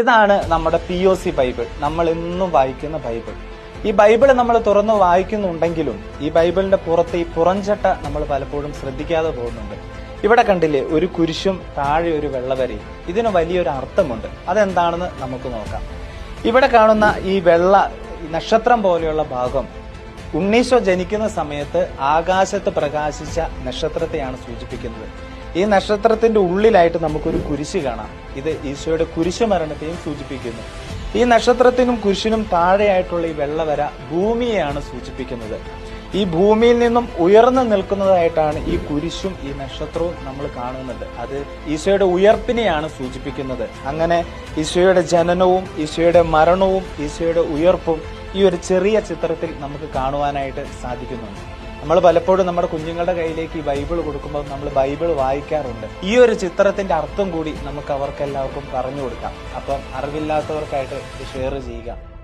ഇതാണ് നമ്മുടെ P O C Bible. നമ്മൾ ഇന്നും വായിക്കുന്ന ബൈബിൾ. ഈ ബൈബിൾ നമ്മൾ തുറന്ന് വായിക്കുന്നുണ്ടെങ്കിലും ഈ ബൈബിളിന്റെ പുറത്ത് ഈ പുറഞ്ചട്ട നമ്മൾ പലപ്പോഴും ശ്രദ്ധിക്കാതെ പോകുന്നുണ്ട്. ഇവിടെ കണ്ടില്ലേ ഒരു കുരിശും താഴെ ഒരു വെള്ളവരയും. ഇതിന് വലിയൊരു അർത്ഥമുണ്ട്. അതെന്താണെന്ന് നമുക്ക് നോക്കാം. ഇവിടെ കാണുന്ന ഈ വെള്ള നക്ഷത്രം പോലെയുള്ള ഭാഗം ഉണ്ണീശോ ജനിക്കുന്ന സമയത്ത് ആകാശത്ത് പ്രകാശിച്ച നക്ഷത്രത്തെയാണ് സൂചിപ്പിക്കുന്നത്. ഈ നക്ഷത്രത്തിന്റെ ഉള്ളിലായിട്ട് നമുക്കൊരു കുരിശ് കാണാം. ഇത് ഈശോയുടെ കുരിശ് മരണത്തെയും സൂചിപ്പിക്കുന്നു. ഈ നക്ഷത്രത്തിനും കുരിശിനും താഴെയായിട്ടുള്ള ഈ വെള്ളവര ഭൂമിയെയാണ് സൂചിപ്പിക്കുന്നത്. ഈ ഭൂമിയിൽ നിന്നും ഉയർന്നു നിൽക്കുന്നതായിട്ടാണ് ഈ കുരിശും ഈ നക്ഷത്രവും നമ്മൾ കാണുന്നത്. അത് ഈശോയുടെ ഉയർപ്പിനെയാണ് സൂചിപ്പിക്കുന്നത്. അങ്ങനെ ഈശോയുടെ ജനനവും ഈശോയുടെ മരണവും ഈശോയുടെ ഉയർപ്പും ഈ ഒരു ചെറിയ ചിത്രത്തിൽ നമുക്ക് കാണുവാനായിട്ട് സാധിക്കുന്നുണ്ട്. നമ്മൾ പലപ്പോഴും നമ്മുടെ കുഞ്ഞുങ്ങളുടെ കയ്യിലേക്ക് ഈ ബൈബിൾ കൊടുക്കുമ്പോൾ നമ്മൾ ബൈബിൾ വായിക്കാറുണ്ട്. ഈ ഒരു ചിത്രത്തിന്റെ അർത്ഥം കൂടി നമുക്ക് അവർക്ക് എല്ലാവർക്കും പറഞ്ഞു കൊടുക്കാം. അപ്പം അറിവില്ലാത്തവർക്കായിട്ട് ഇത് ഷെയർ ചെയ്യുക.